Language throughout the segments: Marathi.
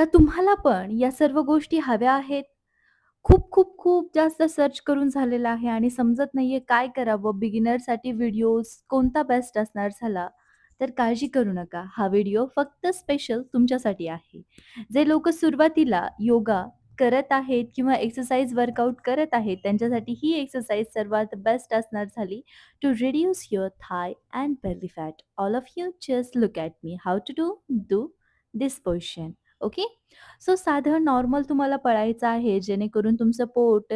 का तुम्हाला पण या सर्व गोष्टी हव्या आहेत? खूप, खूप, खूप जास्त सर्च करून झालेलं आहे आणि समजत नाहीये काय करावं? बिगिनरसाठी व्हिडिओज कोणता बेस्ट असणार झाला, तर काळजी करू नका. हा व्हिडिओ फक्त स्पेशल तुमच्यासाठी आहे. जे लोकं सुरुवातीला योगा करत आहेत किंवा एक्सरसाइज वर्कआउट करत आहेत, त्यांच्यासाठी ही एक्सरसाइज सर्वात बेस्ट असणार झाली to reduce your thigh and belly fat. All of you just look at me. How to do? Do this portion. Okay. So साधं नॉर्मल तुम्हाला पळायचं आहे, जेणेकरून तुमचं पोट,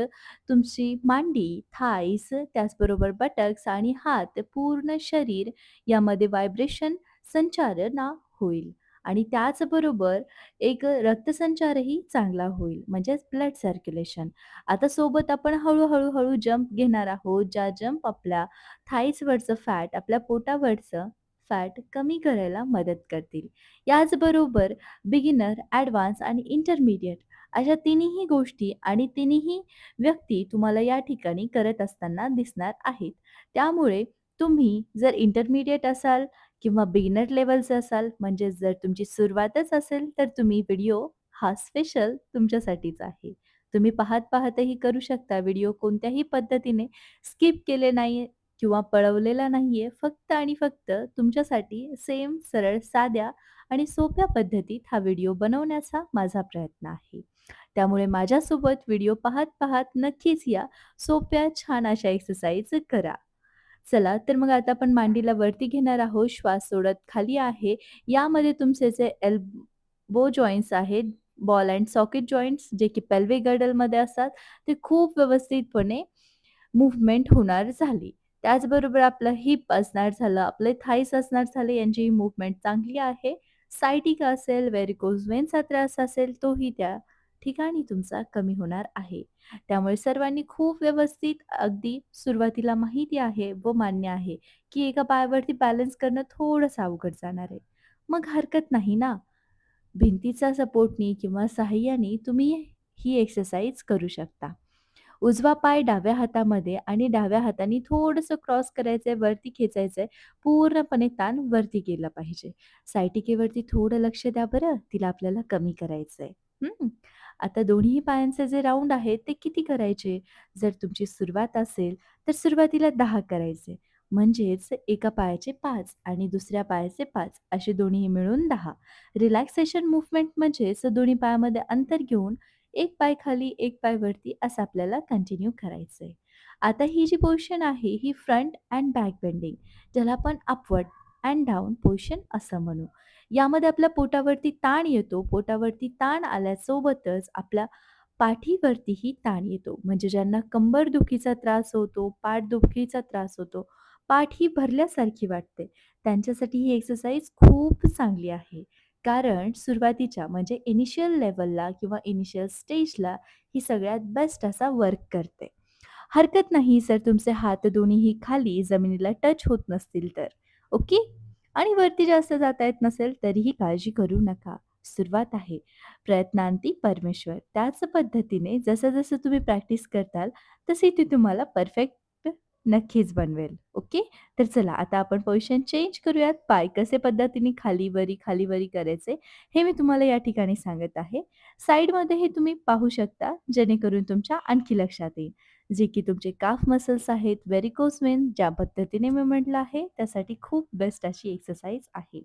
तुमची मांडी, थाईज, त्याचबरोबर बटक्स आणि हात, पूर्ण शरीर यामध्ये व्हायब्रेशन संचारणा होईल आणि त्याचबरोबर एक रक्तसंचारही चांगला होईल, म्हणजेच ब्लड सर्क्युलेशन. आता सोबत आपण हळू, हळू, जंप घेणार आहोत, ज्या जंप आपल्या थाईजवरचं फॅट, आपल्या पोटावरचं फॅट कमी करायला मदत करतील. याचबरोबर बिगिनर, ॲडव्हान्स आणि इंटरमिडिएट अशा तिन्हीही गोष्टी आणि तिन्हीही व्यक्ती तुम्हाला या ठिकाणी करत असताना दिसणार आहेत. त्यामुळे तुम्ही जर इंटरमिडिएट असाल किंवा बिगिनर लेव्हलचे असाल, म्हणजे जर तुमची सुरुवातच असेल, तर तुम्ही व्हिडिओ हा स्पेशल तुमच्यासाठीच आहे. तुम्ही पाहत-पाहतही करू शकता. व्हिडिओ कोणत्याही पद्धतीने स्किप केले नाही किंवा पळवलेला नाहीये. फक्त आणि फक्त तुमच्यासाठी सेम, सरळ, साध्या आणि सोप्या पद्धतीत हा व्हिडिओ बनवण्याचा माझा प्रयत्न आहे. त्यामुळे माझ्यासोबत व्हिडिओ पाहत-पाहत नक्कीच या सोप्या छान अशा एक्सरसाइज करा. चला तर मग आता आपण मांडीला वरती घेणार आहोत, श्वास सोडत खाली आहे. यामध्ये तुमचे जे एल्बो जॉइंट्स आहेत, बॉल एंड सॉकेट जॉइंट्स जे की पेल्विक गर्डलमध्ये असतात, ते खूप व्यवस्थितपणे मूव्हमेंट होणार झाली. त्याचबरोबर आपलं हिप असणार झालं, आपले थाईस असणार झाले, यांचीही मूव्हमेंट चांगली आहे. सायटिका असेल, व्हेरिकोज वेनचा त्रास असेल, तोही त्या ठिकाणी तुमचा कमी होणार आहे. त्यामुळे सर्वांनी खूप व्यवस्थित अगदी सुरुवातीला माहिती आहे व मान्य आहे, की एका पायावरती बॅलन्स करणं थोडंसं अवघड जाणार आहे. मग हरकत नाही ना, भिंतीचा सपोर्टनी किंवा सहाय्याने तुम्ही ही एक्सरसाइज करू शकता. उजवा पाय डाव्या हातामध्ये आणि डाव्या हाताने थोडंसं क्रॉस करायचंय, वरती खेचायचंय. पूर्णपणे ताण वरती गेला पाहिजे. सायटिकेवरती थोडं लक्ष द्या बरं, तिला आपल्याला कमी करायचंय. हं. आता दोन्ही पायांचे जे राऊंड आहेत, ते किती करायचे? जर तुमची सुरुवात असेल, तर सुरुवातीला दहा करायचे. म्हणजेच एका पायाचे पाच आणि दुसऱ्या पायाचे पाच असे दोन्ही मिळून दहा रिलॅक्सेशन मूव्हमेंट म्हणजेच दोन्ही पायामध्ये अंतर घेऊन एक पाय खाली, एक पाय वरती असं आपल्याला कंटिन्यू करायचंय. आता ही जी पोझिशन आहे, ही फ्रंट अँड बॅक बेंडिंग ज्याला आपण अपवर्ड अँड डाउन पोझिशन असं म्हणू. यामध्ये आपल्या पोटावरती ताण येतो. पोटावरती ताण आल्यासोबतच आपल्या पाठीवरतीही ताण येतो. म्हणजे ज्यांना कंबरदुखीचा त्रास होतो, पाठदुखीचा त्रास होतो, पाठ ही भरल्यासारखी वाटते, त्यांच्यासाठी ही एक्सरसाइज खूप चांगली आहे. कारण सुरुवातीच्या म्हणजे इनिशियल लेव्हलला किंवा इनिशियल स्टेजला ही सगळ्यात बेस्ट असा वर्क करते. हरकत नाही जर तुमचे हात दोन्हीही खाली जमिनीला टच होत नसतील तर. ओके. आणि वरती जास्त जाता येत नसेल तरीही काळजी करू नका. सुरुवात आहे. प्रयत्नांती परमेश्वर. त्याच पद्धतीने जसं-जसं तुम्ही प्रॅक्टिस करताल, तशी ती तुम्हाला परफेक्ट नक्कीच बनवेल. ओके. तर चला आता आपण पोझिशन चेंज करूयात. पाय कसे पद्धतीने खालीवरी खालीवरी करायचे, हे मी तुम्हाला या ठिकाणी सांगत आहे. साइडमध्ये हे तुम्ही पाहू शकता, जेणेकरून तुमच्या आणखी लक्षात येईल. जे की तुमचे काफ मसल्स आहेत, व्हेरिकोज वेन ज्या पद्धतीने मी म्हटलं आहे, त्यासाठी खूप बेस्ट अशी एक्सरसाइज आहे.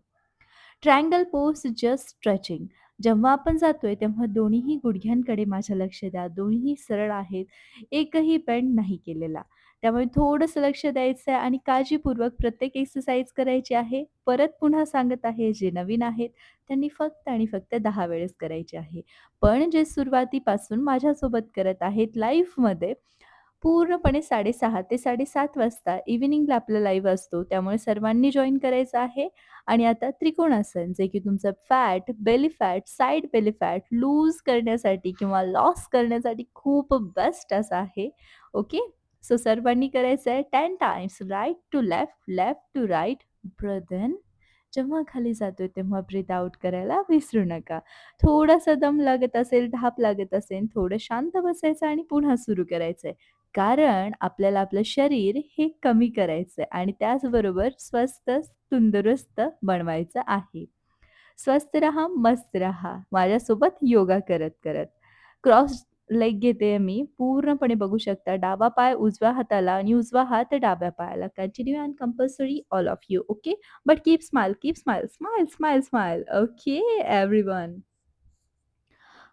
Triangle pose just stretching. जेव्हा आपण जातोय, तेव्हा दोन्हीही गुडघ्यांकडे माझं लक्ष द्या. दोन्हीही सरळ आहेत. एकही बेंड नाही केलेला. त्यामुळे थोडंसं लक्ष द्यायचं आहे आणि काळजीपूर्वक प्रत्येक एक्सरसाइज करायची आहे. परत पुन्हा सांगत आहे, जे नवीन आहेत, त्यांनी फक्त आणि फक्त 10 वेळेस करायची आहे. पण जे सुरुवातीपासून माझ्यासोबत करत आहेत लाईफमध्ये पूर्णपणे 6:30 ते 7:30 वाजता इव्हिनिंगला आपला लाईव्ह असतो. त्यामुळे सर्वांनी जॉईन करायचं आहे आणि आता त्रिकोणासन, जे की तुमचं fat, belly fat, side belly fat loose करण्यासाठी किंवा लॉस करण्यासाठी खूप बेस्ट असं आहे. ओके. सो सर्वांनी करायचं आहे ten times right to left, left to right breathe in जेव्हा खाली जातोय, तेव्हा ब्रीथ आउट करायला विसरू नका. थोडासा दम लागत असेल, धाप लागत असेल, थोडं शांत बसायचं आणि पुन्हा सुरू करायचंय. कारण आपल्याला आपलं शरीर हे कमी करायचंय आणि त्याचबरोबर स्वस्थ, तंदुरुस्त बनवायचं आहे. स्वस्थ रहा, मस्त रहा. माझ्यासोबत योगा करत-करत. क्रॉस लेग घेते मी. पूर्णपणे बघू शकता. डावा पाय उजव्या हाताला आणि उजवा हात डाव्या पायाला. Continue and compulsory all of you. Okay. But keep smile, keep smile. Smile, smile, smile. Okay everyone.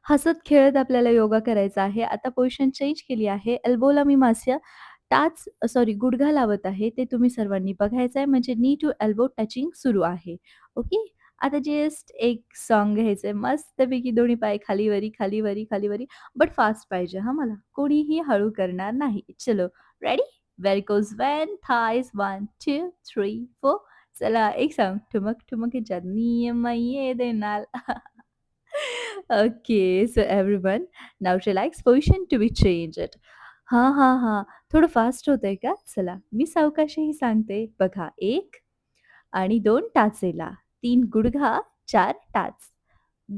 हसत-खेळत आपल्याला योगा करायचा आहे. आता पोझिशन चेंज केली आहे. एल्बोला मी माझ्या टाच सॉरी गुडघा लावत आहे. ते तुम्ही सर्वांनी बघायचं आहे. म्हणजे नी टू एल्बो टचिंग सुरू आहे. ओके. आता जस्ट एक सॉन्ग घ्यायचंय मस्तपैकी दोन्ही पाय खाली-वरी, खाली-वरी, खाली-वरी. बट फास्ट पाहिजे हां मला. कोणीही हळू करणार नाही. चलो रेडी? व्हेरिकोज वेन, थाईज 1, 2, 3, 4 चला एक सॉन्ग ठुमक ठुमक चांदनी मैये देणार. नाल. Okay. So everyone now relax position to be it हां, हां, हां. थोडं फास्ट होतंय का? चला मी सावकाशही सांगते. बघा एक आणि दोन टाचेला, तीन गुडघा, चार टाच.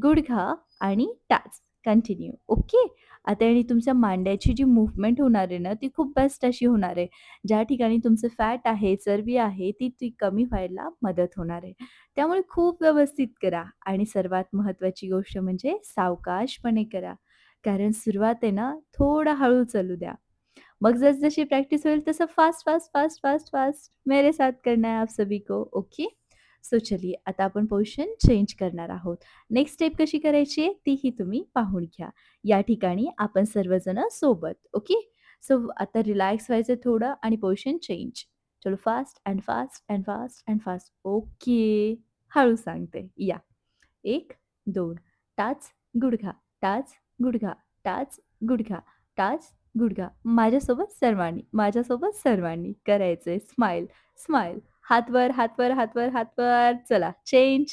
गुडघा आणि टाच. कंटिन्यू. ओके. आता आणि तुमच्या मांड्याची जी मूव्हमेंट होणार आहे ना, ती खूप बेस्ट अशी होणार आहे. ज्या ठिकाणी तुमचं फॅट आहे, चरबी आहे, ती ती कमी व्हायला मदत होणार आहे. त्यामुळे खूप व्यवस्थित करा आणि सर्वात महत्त्वाची गोष्ट म्हणजे सावकाशपणे करा. कारण सुरुवात आहे ना, थोडा हळू चालू द्या. मग जसजशी प्रॅक्टिस होईल तसं fast, fast, fast, fast, fast मेरे साथ करना है आप सभी को. ओके. सो चलिए आता आपण पोझिशन चेंज करणार आहोत. नेक्स्ट स्टेप कशी करायची आहे तीही तुम्ही पाहून घ्या. या ठिकाणी आपण सर्वजण सोबत. ओके. सो आता रिलॅक्स व्हायचं थोडं आणि पोझिशन चेंज. चलो fast and fast and fast and fast. Okay. हळू सांगते. या. 1, 2 टाच, गुडघा, टाच, गुडघा, टाच, गुडघा, टाच, गुडघा. माझ्यासोबत सर्वांनी, माझ्यासोबत सर्वांनी करायचंय. Smile, smile. हातवर हातवर हातवर हातवर चला change.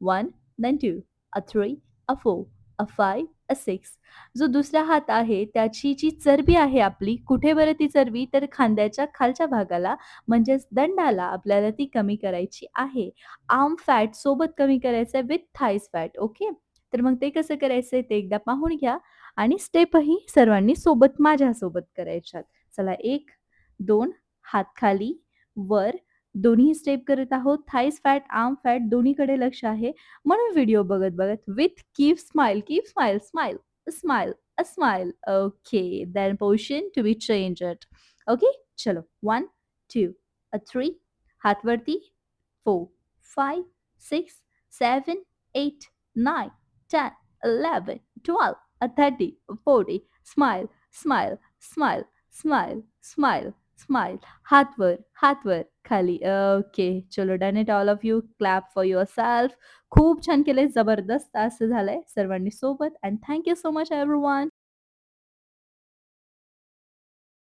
One then two uh three uh four uh five uh six जो दुसरा हात आहे त्याची जी चरबी आहे आपली, कुठे बरं ती चरबी? तर खांद्याच्या खालच्या भागाला म्हणजेच दंडाला आपल्याला ती कमी करायची आहे. आर्म फॅट सोबत कमी करायचं आहे विथ थाईज फॅट. ओके. तर मग ते कसं करायचंय ते एकदा पाहून घ्या आणि स्टेपही सर्वांनी सोबत माझ्यासोबत करायच्यात. चला 1, 2 हात खाली, वर दोन्ही स्टेप करत आहोत. थाईस फॅट आर्म फॅट दोन्हीकडे लक्ष आहे. म्हणून व्हिडिओ बघत बघत with keep smile keep smile smile smile smile okay then position to be change it okay चलो. One two uh three हातवरती. Four five six seven eight nine ten eleven twelve thirty forty smile smile smile smile smile smile हातवर हातवर हात वर, हात वर, खाली. ओके. चलो done it all of you. Clap for yourself. खूप छान केले जबरदस्त असं झालंय. सर्वांनी सोबत and thank you so much everyone.